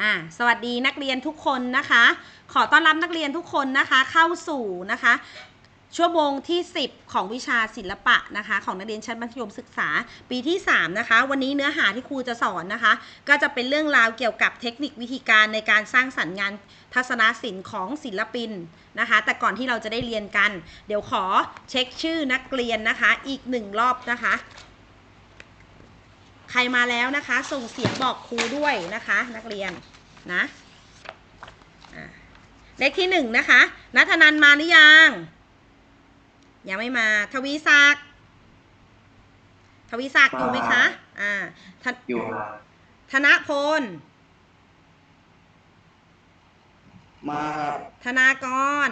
อ่าสวัสดีนักเรียนทุกคนนะคะ ขอต้อนรับนักเรียนทุกคนนะคะเข้าสู่นะคะ ชั่วโมงที่ 10 ของวิชาศิลปะนะคะ ของนักเรียนชั้นมัธยมศึกษาปีที่ 3 นะคะ วันนี้เนื้อหาที่ครูจะสอนนะคะ ก็จะเป็นเรื่องราวเกี่ยวกับเทคนิควิธีการในการสร้างสรรค์งานทัศนศิลป์ของศิลปินนะคะ แต่ก่อนที่เราจะได้เรียนกัน เดี๋ยวขอเช็คชื่อนักเรียนนะคะ อีกหนึ่งรอบนะคะ ใครมาแล้วนะคะ ส่งเสียงบอกครูด้วยนะคะ นักเรียนนะอะเลขที่หนึ่งนะคะนัทนันมาหรือยัง ยังไม่มา ทวีศักดิ์ทวีศักดิ์อยู่ไหมคะอ่าธนอยู่ครับธนพล มาครับ ธนากร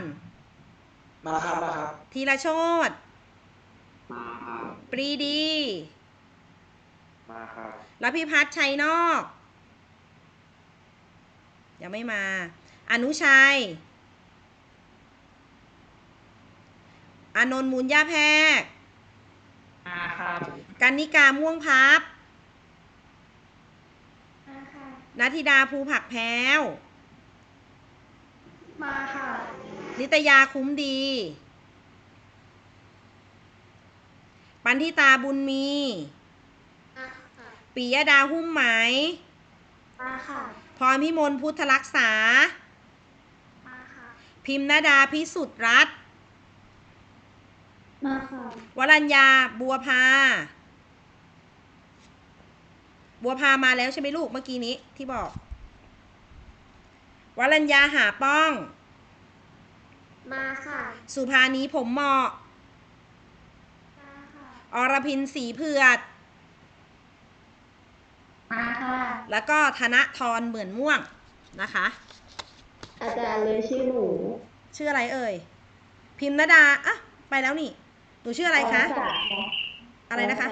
มาครับมาครับธีรโชตมาครับปรีดี มาครับรพิพัฒน์ชัยนอก ยังไม่มา อนุชัย อานนท์มูลย่าแพรกมาครับกันนิกาม่วงพับมาค่ะนัทธิดาภูผักแพ้ว มาค่ะนิตยาคุ้มดี ปันทิตาบุญมีมาค่ะ ปิยดาหุ้มไหม มาค่ะ พรพิมลพุทธรักษา มาค่ะ พิมพ์นาดาพิสุทธิ์รัตน์มาค่ะ วรัญญาบัวพา บัวพามาแล้วใช่ไหมลูกเมื่อกี้นี้ที่บอก วรัญญาหาป้อง มาค่ะ สุภานีผมเหมาะ มาค่ะ อรพินสีเผือด มาค่ะ แล้วก็ธนทรเหมือนม่วงนะคะ อาจารย์เลยชื่อหนู ชื่ออะไรเอ่ย พิมพ์นดาอะไปแล้วนี่ หนูชื่ออะไรคะ อะไรนะคะ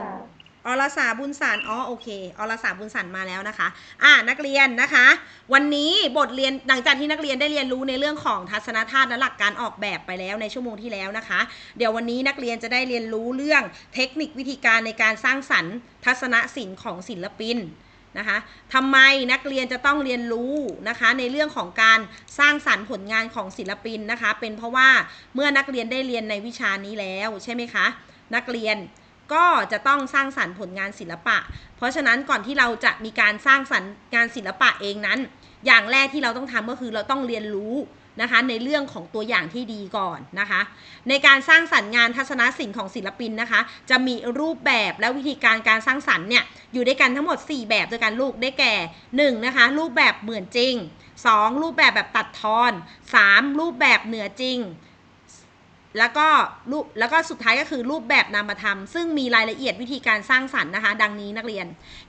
อรสาบุญสันอ๋อโอเคอรสาบุญสันมาแล้วนะคะ อ่านักเรียนนะคะ วันนี้บทเรียนหลังจากที่นักเรียนได้เรียนรู้ในเรื่องของทัศนธาตุและหลักการออกแบบไปแล้วในชั่วโมงที่แล้วนะคะ เดี๋ยววันนี้นักเรียนจะได้เรียนรู้เรื่องเทคนิควิธีการในการสร้างสรรค์ ทัศนศิลป์ของศิลปิน นะคะทำไมนักเรียนจะต้องเรียนรู้นะคะในเรื่องของการสร้างสรรค์ผลงานของศิลปินนะคะ เป็นเพราะว่าเมื่อนักเรียนได้เรียนในวิชานี้แล้วใช่ไหมคะ นักเรียนก็จะต้องสร้างสรรค์ผลงานศิลปะ เพราะฉะนั้นก่อนที่เราจะมีการสร้างสรรค์งานศิลปะเองนั้น อย่างแรกที่เราต้องทำก็คือเราต้องเรียนรู้ นะคะในเรื่องของตัวอย่างที่ดีก่อนนะคะ ในการสร้างสรรค์งานทัศนศิลป์ของศิลปินนะคะ จะมีรูปแบบและวิธีการการสร้างสรรค์เนี่ยอยู่ด้วยกันทั้งหมด 4 แบบด้วยกันลูกได้แก่1นะคะรูปแบบเหมือนจริง 2 รูปแบบแบบตัดทอน 3 รูปแบบเหนือจริงแล้วก็รูปแล้วก็สุดท้ายก็คือรูปแบบนามธรรม ซึ่งมีรายละเอียดวิธีการสร้างสรรค์นะคะ ดังนี้นักเรียน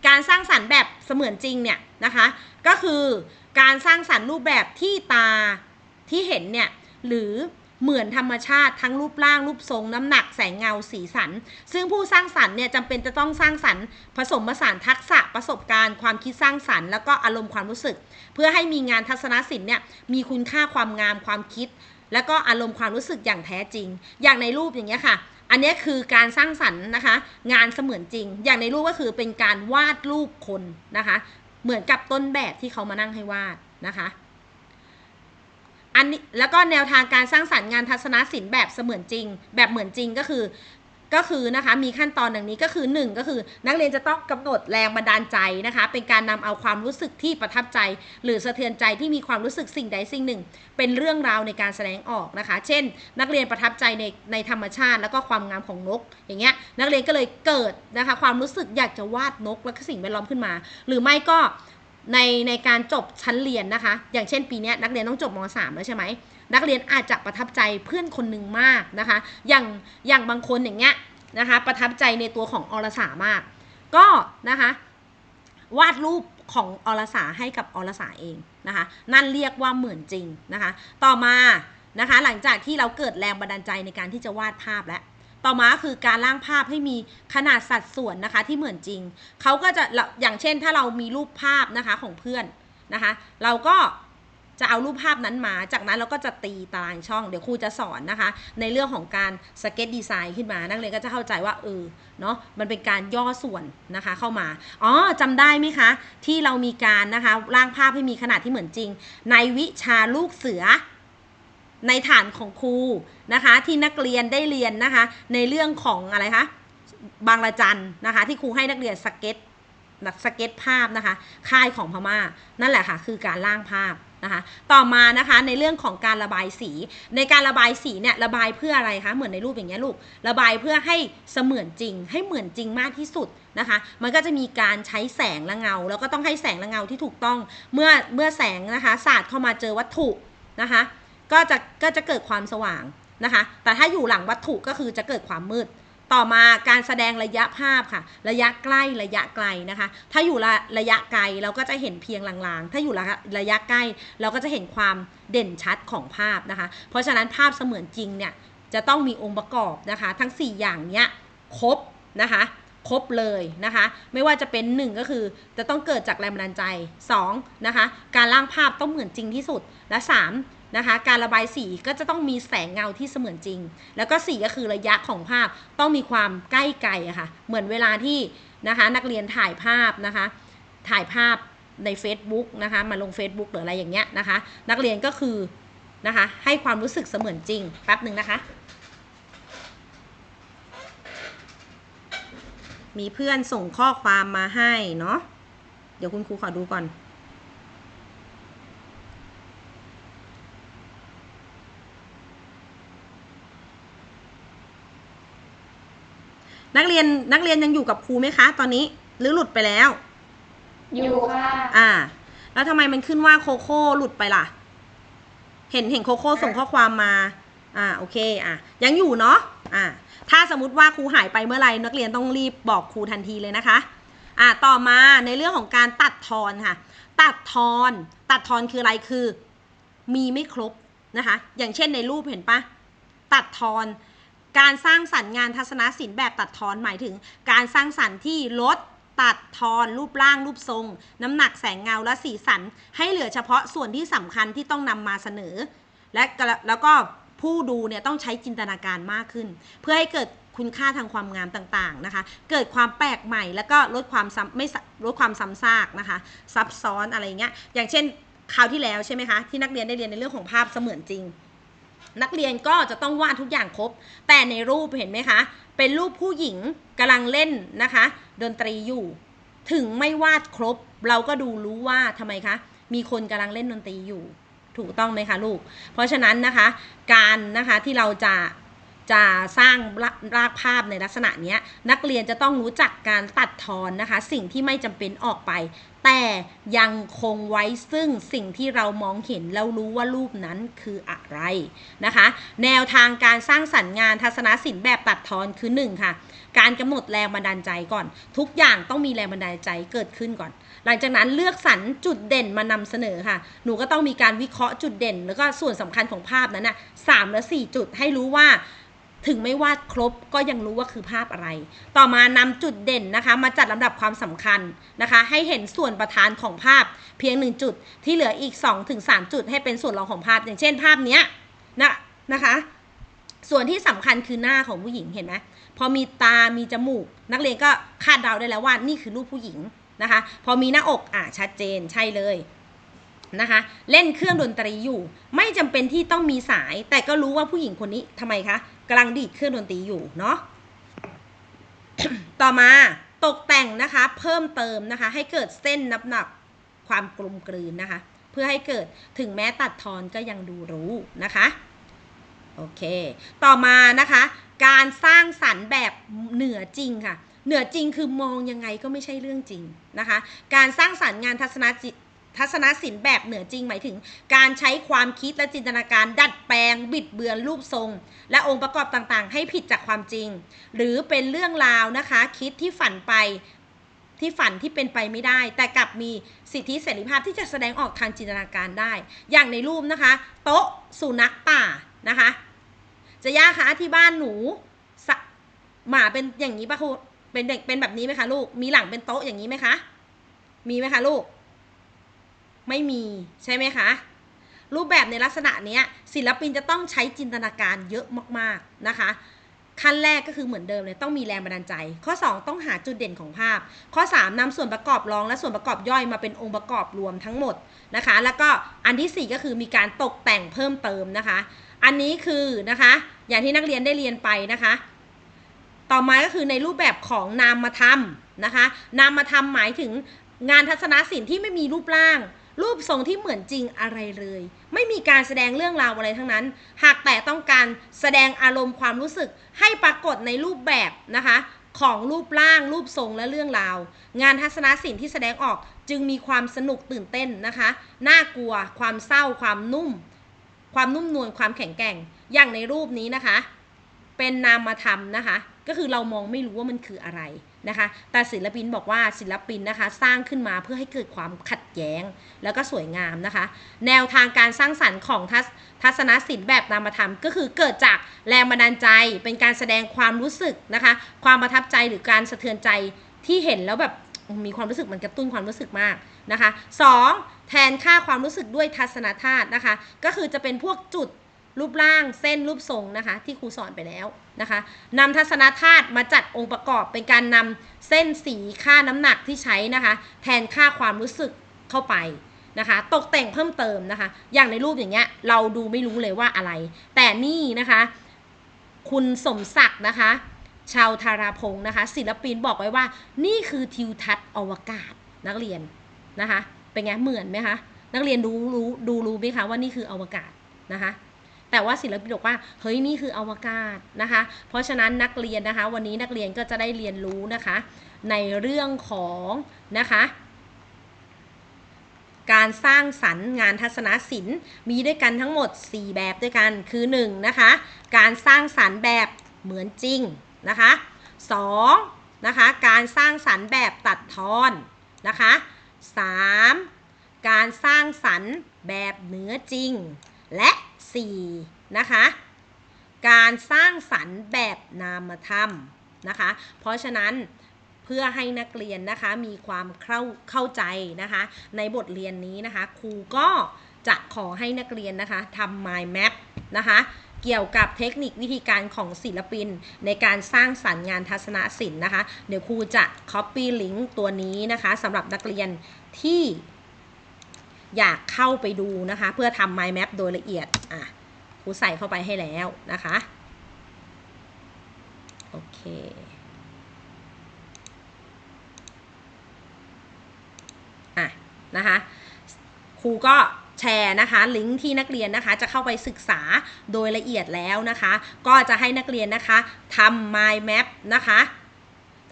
การสร้างสรรค์แบบเสมือนจริงเนี่ยนะคะ ก็คือการสร้างสรรค์รูปแบบที่ตา ที่เห็นเนี่ยหรือเหมือนธรรมชาติทั้งรูปร่างรูปทรงน้ำหนักแสงเงาสีสัน ซึ่งผู้สร้างสรรค์เนี่ยจำเป็นจะต้องสร้างสรรค์ผสมผสานทักษะประสบการณ์ความคิดสร้างสรรค์แล้วก็อารมณ์ความรู้สึก เพื่อให้มีงานทัศนศิลป์เนี่ยมีคุณค่าความงามความคิด แล้วก็อารมณ์ความรู้สึกอย่างแท้จริง อย่างในรูปอย่างเงี้ยค่ะ อันนี้คือการสร้างสรรค์นะคะ งานเสมือนจริง อย่างในรูปก็คือเป็นการวาดรูปคนนะคะ เหมือนกับต้นแบบที่เขามานั่งให้วาดนะคะ อันนี้แล้วก็แนวทางการสร้างสรรค์งานทัศนศิลป์แบบเสมือนจริง แบบเหมือนจริงก็คือก็คือนะคะมีขั้นตอนดังนี้ก็คือ 1 ก็คือ นักเรียนจะต้องกำหนดแรงบันดาลใจนะคะ เป็นการนำเอาความรู้สึกที่ประทับใจ หรือสะเทือนใจที่มีความรู้สึกสิ่งใดสิ่งหนึ่ง เป็นเรื่องราวในการแสดงออกนะคะ เช่น นักเรียนประทับใจในในธรรมชาติ แล้วก็ความงามของนก อย่างเงี้ยนักเรียนก็เลยเกิดนะคะความรู้สึกอยากจะวาดนก และก็สิ่งแวดล้อมขึ้นมา หรือไม่ก็ ในในการจบชั้นเรียนนะคะ อย่างเช่นปีนี้นักเรียนต้องจบม .3 แล้วใช่ไหมนักเรียนอาจจะประทับใจเพื่อนคนหนึ่งมากนะคะ อย่างอย่างบางคนอย่างเงี้ยนะคะ ประทับใจในตัวของอรสามาก ก็นะคะวาดรูปของอรสาให้กับอรสาเองนะคะ นั่นเรียกว่าเหมือนจริงนะคะ ต่อมานะคะ หลังจากที่เราเกิดแรงบันดาลใจในการที่จะวาดภาพแล้ว ต่อมาคือการร่างภาพให้มีขนาดสัดส่วนนะคะที่เหมือนจริง เขาก็จะอย่างเช่นถ้าเรามีรูปภาพนะคะของเพื่อนนะคะ เราก็จะเอารูปภาพนั้นมา จากนั้นเราก็จะตีตารางช่อง เดี๋ยวครูจะสอนนะคะ ในเรื่องของการสเก็ตดีไซน์ขึ้นมา นักเรียนก็จะเข้าใจว่าเออ เนาะมันเป็นการย่อส่วนนะคะเข้ามา อ๋อจำได้ไหมคะ ที่เรามีการนะคะร่างภาพให้มีขนาดที่เหมือนจริง ในวิชาลูกเสือ ในฐานของครูนะคะ ที่นักเรียนได้เรียนนะคะ ในเรื่องของอะไรคะบางระจันนะคะ ที่ครูให้นักเรียนสเก็ตสเก็ตภาพนะคะ ค่ายของพม่า นั่นแหละค่ะ คือการร่างภาพนะคะ ต่อมานะคะในเรื่องของการระบายสี ในการระบายสีเนี่ยระบายเพื่ออะไรคะ เหมือนในรูปอย่างเงี้ยลูก ระบายเพื่อให้เสมือนจริง ให้เหมือนจริงมากที่สุดนะคะ มันก็จะมีการใช้แสงและเงา แล้วก็ต้องให้แสงและเงาที่ถูกต้อง เมื่อเมื่อแสงนะคะสาดเข้ามาเจอวัตถุนะคะ ก็จะก็จะเกิดความสว่างนะคะ แต่ถ้าอยู่หลังวัตถุก็คือจะเกิดความมืด ต่อมาการแสดงระยะภาพค่ะ ระยะใกล้ระยะไกลนะคะ ถ้าอยู่ระระยะไกลเราก็จะเห็นเพียงลางๆ ถ้าอยู่ระระยะใกล้ เราก็จะเห็นความเด่นชัดของภาพนะคะ เพราะฉะนั้นภาพเสมือนจริงเนี่ยจะต้องมีองค์ประกอบนะคะ ทั้ง 4 อย่างเนี้ยครบนะคะครบเลยนะคะ ไม่ว่าจะเป็น 1 ก็คือจะต้องเกิดจากแรงบันดาลใจ 2 นะคะ การร่างภาพต้องเหมือนจริงที่สุดและ 3 นะคะ การระบายสีก็จะต้องมีแสงเงาที่เสมือนจริง แล้วก็4ก็คือระยะของภาพต้องมีความใกล้ไกลอะค่ะ เหมือนเวลาที่นะคะนักเรียนถ่ายภาพนะคะ ถ่ายภาพใน Facebook นะคะ มาลง Facebook หรืออะไรอย่างเงี้ยนะคะ นักเรียนก็คือนะคะ ให้ความรู้สึกเสมือนจริง แป๊บหนึ่งนะคะ มีเพื่อนส่งข้อความมาให้เนาะ เดี๋ยวคุณครูขอดูก่อน นักเรียนนักเรียนยังอยู่กับครูไหมคะ ตอนนี้หรือหลุดไปแล้ว อยู่ค่ะอ่า แล้วทำไมมันขึ้นว่าโคโค่หลุดไปล่ะ เห็นเห็นโคโค่ส่งข้อความมา อ่าโอเคอะยังอยู่เนาะอ่าถ้าสมมติว่าครูหายไปเมื่อไหร่นักเรียนต้องรีบบอกครูทันทีเลยนะคะ อ่าต่อมาในเรื่องของการตัดทอนค่ะ ตัดทอน ตัดทอนคืออะไรคือ มีไม่ครบนะคะ อย่างเช่นในรูปเห็นปะตัดทอน การสร้างสรรค์งานทัศนศิลป์แบบตัดทอนหมายถึง การสร้างสรรค์ที่ลดตัดทอนรูปร่างรูปทรง น้ำหนักแสงเงาและสีสัน ให้เหลือเฉพาะส่วนที่สำคัญที่ต้องนำมาเสนอ และแล้วก็ผู้ดูเนี่ยต้องใช้จินตนาการมากขึ้น เพื่อให้เกิดคุณค่าทางความงามต่างๆนะคะ เกิดความแปลกใหม่แล้วก็ลดความซ้ำไม่ลดความซ้ำซากนะคะ ซับซ้อนอะไรเงี้ยอย่างเช่นคราวที่แล้วใช่ไหมคะที่นักเรียนได้เรียนในเรื่องของภาพเสมือนจริง นักเรียนก็จะต้องวาดทุกอย่างครบ แต่ในรูปเห็นไหมคะ เป็นรูปผู้หญิงกำลังเล่นนะคะ ดนตรีอยู่ ถึงไม่วาดครบ เราก็ดูรู้ว่าทำไมคะ มีคนกำลังเล่นดนตรีอยู่ ถูกต้องไหมคะลูก เพราะฉะนั้นนะคะ การนะคะที่เราจะ จะสร้างรากภาพในลักษณะนี้นักเรียนจะต้องรู้จักการตัดทอนนะคะ สิ่งที่ไม่จำเป็นออกไป แต่ยังคงไว้ซึ่งสิ่งที่เรามองเห็นแล้วรู้ว่ารูปนั้นคืออะไรนะคะ แนวทางการสร้างสรรค์งานทัศนศิลป์แบบตัดทอนคือ 1 ค่ะ การกำหนดแรงบันดาลใจก่อน ทุกอย่างต้องมีแรงบันดาลใจเกิดขึ้นก่อน หลังจากนั้นเลือกสรรจุดเด่นมานำเสนอค่ะ หนูก็ต้องมีการวิเคราะห์จุดเด่น แล้วก็ส่วนสำคัญของภาพนั้นน่ะสามและสี่จุดให้รู้ว่า ถึงไม่วาดครบก็ยังรู้ว่าคือภาพอะไร ต่อมานำจุดเด่นนะคะ มาจัดลำดับความสำคัญนะคะ ให้เห็นส่วนประธานของภาพเพียงหนึ่งจุด ที่เหลืออีก2อถึงสจุด ให้เป็นส่วนรองของภาพ อย่างเช่นภาพเนี้ยนะนะคะ ส่วนที่สำคัญคือหน้าของผู้หญิงเห็นไหมพอมีตา มีจมูก นักเรียนก็คาดเดาได้แล้วว่านี่คือรูปผู้หญิงนะคะ พอมีหน้าอกอะชัดเจนใช่เลย นะคะ เล่นเครื่องดนตรีอยู่ ไม่จำเป็นที่ต้องมีสาย แต่ก็รู้ว่าผู้หญิงคนนี้ทำไมคะกำลังดีดเครื่องดนตรีอยู่เนาะต่อมาตกแต่งนะคะ เพิ่มเติมนะคะ ให้เกิดเส้นนับหนับความกลมกลืนนะคะ เพื่อให้เกิดถึงแม้ตัดทอนก็ยังดูรู้นะคะโอเค ต่อมานะคะ การสร้างสรรค์แบบเหนือจริงค่ะ เหนือจริงคือมองยังไงก็ไม่ใช่เรื่องจริงนะคะ การสร้างสรรค์งานทัศนจิต ทัศนศิลป์แบบเหนือจริงหมายถึง การใช้ความคิดและจินตนาการ ดัดแปลง บิดเบือนรูปทรง และองค์ประกอบต่างๆ ให้ผิดจากความจริง หรือเป็นเรื่องราวนะคะ คิดที่ฝันไปที่ฝันที่เป็นไปไม่ได้ แต่กลับมีสิทธิเสรีภาพที่จะแสดงออกทางจินตนาการได้ อย่างในรูปนะคะ โต๊ะสุนัขป่านะคะจะย่าคะที่บ้านหนูหมาเป็นอย่างนี้ปะครูเป็นเด็กเป็นแบบนี้ไหมคะลูกมีหลังเป็นโต๊ะอย่างนี้ไหมคะมีไหมคะลูก ไม่มีใช่ไหมคะ รูปแบบในลักษณะนี้ศิลปินจะต้องใช้จินตนาการเยอะมากๆนะคะ ขั้นแรกก็คือเหมือนเดิมเลยต้องมีแรงบันดาลใจ ข้อ 2 ต้องหาจุดเด่นของภาพ ข้อ 3นำส่วนประกอบรองและส่วนประกอบย่อยมาเป็นองค์ประกอบรวมทั้งหมดนะคะ แล้วก็อันทีสี่ 4 ก็คือมีการตกแต่งเพิ่มเติมนะคะ อันนี้คือนะคะอย่างที่นักเรียนได้เรียนไปนะคะ ต่อมาก็คือในรูปแบบของนามธรรมนะคะ นามธรรมหมายถึงงานทัศนศิลป์ที่ไม่มีรูปร่าง รูปทรงที่เหมือนจริงอะไรเลย ไม่มีการแสดงเรื่องราวอะไรทั้งนั้น หากแต่ต้องการแสดงอารมณ์ความรู้สึกให้ปรากฏในรูปแบบนะคะ ของรูปร่าง รูปทรงและเรื่องราว งานทัศนศิลป์ที่แสดงออกจึงมีความสนุกตื่นเต้นนะคะ น่ากลัว ความเศร้า ความนุ่ม ความนุ่มนวล ความแข็งแกร่ง อย่างในรูปนี้นะคะ เป็นนามธรรมนะคะ ก็คือเรามองไม่รู้ว่ามันคืออะไร นะคะแต่ศิลปินบอกว่าศิลปินนะคะสร้างขึ้นมาเพื่อให้เกิดความขัดแย้ง แล้วก็สวยงามนะคะ แนวทางการสร้างสรรค์ของทัศทัศนศิลป์แบบนามธรรม ก็คือเกิดจากแรงบันดาลใจเป็นการแสดงความรู้สึกนะคะ ความประทับใจหรือการสะเทือนใจที่เห็นแล้วแบบมีความรู้สึกมันกระตุ้นความรู้สึกมากนะคะสองแทนค่าความรู้สึกด้วยทัศนธาตุนะคะ ก็คือจะเป็นพวกจุด รูปร่างเส้นรูปทรงนะคะที่ครูสอนไปแล้วนะคะนำทัศนธาตุมาจัดองค์ประกอบเป็นการนำเส้นสีค่าน้ำหนักที่ใช้นะคะ แทนค่าความรู้สึกเข้าไปนะคะตกแต่งเพิ่มเติมนะคะ อย่างในรูปอย่างเงี้ยเราดูไม่รู้เลยว่าอะไร แต่นี่นะคะ คุณสมศักดิ์นะคะ ชาวธาราพงศ์นะคะ ศิลปินบอกไว้ว่า นี่คือทิวทัศน์อวกาศนักเรียนนะคะ เป็นไงเหมือนไหมคะนักเรียนดูรู้ดูรู้ไหมคะว่านี่คืออวกาศนะคะ แต่ว่าศิลปินบอกว่าเฮ้ยนี่คืออวกาศนะคะ เพราะฉะนั้นนักเรียนนะคะ วันนี้นักเรียนก็จะได้เรียนรู้นะคะ ในเรื่องของนะคะการสร้างสรรค์งานทัศนศิลป์มีด้วยกันทั้งหมด 4 แบบด้วยกันคือ1นะคะการสร้างสรรค์แบบเหมือนจริงนะคะ2นะคะการสร้างสรรค์แบบตัดทอนนะคะ 3. การสร้างสรรค์แบบเหนือจริง และ 4. นะคะ การสร้างสรรค์แบบนามธรรมนะคะ เพราะฉะนั้นเพื่อให้นักเรียนนะคะมีความเข้าเข้าใจนะคะ ในบทเรียนนี้นะคะ ครูก็จะขอให้นักเรียนนะคะทำ mind map นะคะ เกี่ยวกับเทคนิควิธีการของศิลปิน ในการสร้างสรรค์งานทัศนศิลป์นะคะ เดี๋ยวครูจะ copy link ตัวนี้นะคะสำหรับนักเรียนที่ อยากเข้าไปดูนะคะ เพื่อทำ mind map โดยละเอียดอะครูใส่เข้าไปให้แล้วนะคะโอเคอะนะคะครูก็แชร์นะคะลิงก์ที่นักเรียนนะคะจะเข้าไปศึกษาโดยละเอียดแล้วนะคะ ก็จะให้นักเรียนนะคะทำ mind map นะคะ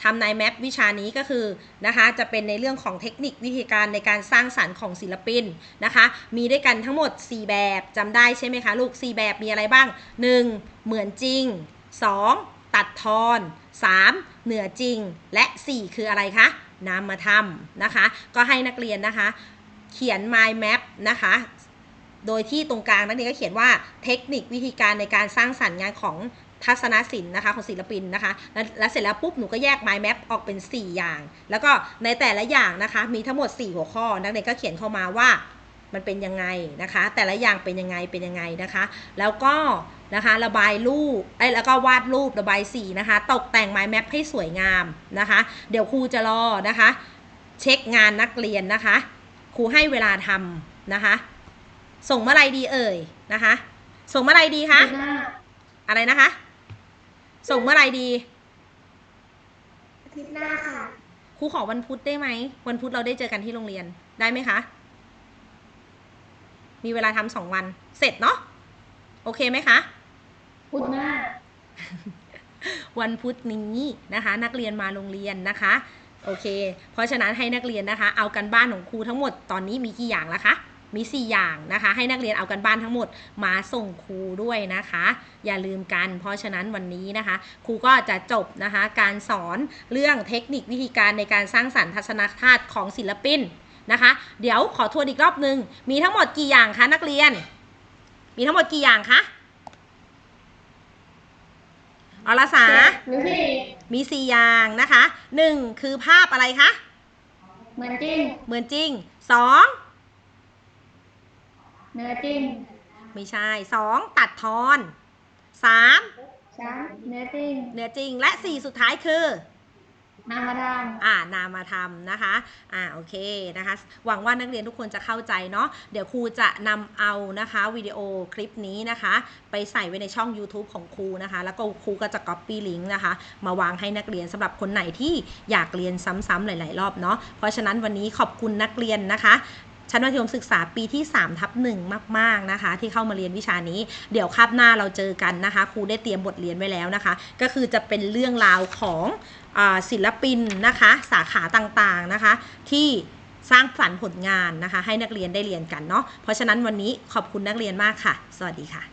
ทำ mind map วิชานี้ก็คือนะคะจะเป็นในเรื่องของเทคนิควิธีการในการสร้างสรรค์ของศิลปินนะคะ มีด้วยกันทั้งหมด 4 แบบจำได้ใช่ไหมคะลูก 4 แบบมีอะไรบ้าง 1. เหมือนจริง 2. ตัดทอน 3. เหนือจริง และ 4 คืออะไรคะนามธรรมนะคะ ก็ให้นักเรียนนะคะ เขียน mind map นะคะโดยที่ตรงกลางนักเรียนก็เขียนว่าเทคนิควิธีการในการสร้างสรรค์งานของ ทัศนศิลป์นะคะของศิลปินนะคะแล้วแล้วเสร็จแล้วปุ๊บหนูก็แยก mind map ออกเป็น 4 อย่าง แล้วก็ในแต่ละอย่างนะคะมีทั้งหมด 4 หัวข้อ นักเรียนก็เขียนเข้ามาว่ามันเป็นยังไงนะคะ แต่ละอย่างเป็นยังไงเป็นยังไงนะคะ แล้วก็นะคะระบายรูปไอ้ยแล้วก็วาดรูประบายสีนะคะ ตกแต่ง mind map ให้สวยงามนะคะ เดี๋ยวครูจะรอนะคะ เช็คงานนักเรียนนะคะ ครูให้เวลาทำนะคะ ส่งเมื่อไหรดีเอ่ยนะคะ ส่งเมื่อไหรดีคะหน้าอะไรนะคะ ส่งเมื่อไหรดีอาทิตย์หน้าค่ะ ครูขอวันพุธได้ไหม วันพุธเราได้เจอกันที่โรงเรียนได้ไหมคะ มีเวลาทำสองวัน เสร็จเนาะ โอเคไหมคะ พุธหน้า วันพุธนี้นะคะ นักเรียนมาโรงเรียนนะคะ โอเค เพราะฉะนั้นให้นักเรียนนะคะ เอากันบ้านของครูทั้งหมดตอนนี้มีกี่อย่างแล้วคะ มี 4 อย่างนะคะ ให้นักเรียนเอากันบ้านทั้งหมดมาส่งครูด้วยนะคะ อย่าลืมกัน เพราะฉะนั้นวันนี้นะคะ ครูก็จะจบนะคะ การสอนเรื่องเทคนิควิธีการในการสร้างสรรค์ทัศนธาตุของศิลปินนะคะ เดี๋ยวขอทวนอีกรอบนึง มีทั้งหมดกี่อย่างคะนักเรียน มีทั้งหมดกี่อย่างคะอรสาหรือที่มีสี่อย่างนะคะหนึ่งคือภาพอะไรคะ เหมือนจริง เหมือนจริงสอง เนื้อจริงไม่ใช่สองตัดทอนสามสามเนื้อจริงเนื้อจริงและสี่สุดท้ายคือนามธรรมอ่านามาทำนะคะ อ่า โอเค นะคะ หวังว่านักเรียนทุกคนจะเข้าใจเนาะ เดี๋ยวครูจะนำเอานะคะวิดีโอคลิปนี้นะคะ ไปใส่ไว้ในช่อง YouTube ของครูนะคะ แล้วก็ครูก็จะ Copy ลิงก์นะคะ มาวางให้นักเรียนสำหรับคนไหนที่อยากเรียนซ้ำๆหลาย ๆ รอบเนาะ เพราะฉะนั้นวันนี้ขอบคุณนักเรียนนะคะ ชั้นมัธยมศึกษาปีที่3ทับหนึ่งมาก ๆนะคะ ที่เข้ามาเรียนวิชานี้ เดี๋ยวคาบหน้าเราเจอกันนะคะครูได้เตรียมบทเรียนไว้แล้วนะคะ ก็คือจะเป็นเรื่องราวของอศิลปินนะคะ สาขาต่างๆนะคะ ที่สร้างสรรค์ผลงานนะคะ ให้นักเรียนได้เรียนกันเนาะเพราะฉะนั้นวันนี้ขอบคุณนักเรียนมากค่ะ สวัสดีค่ะ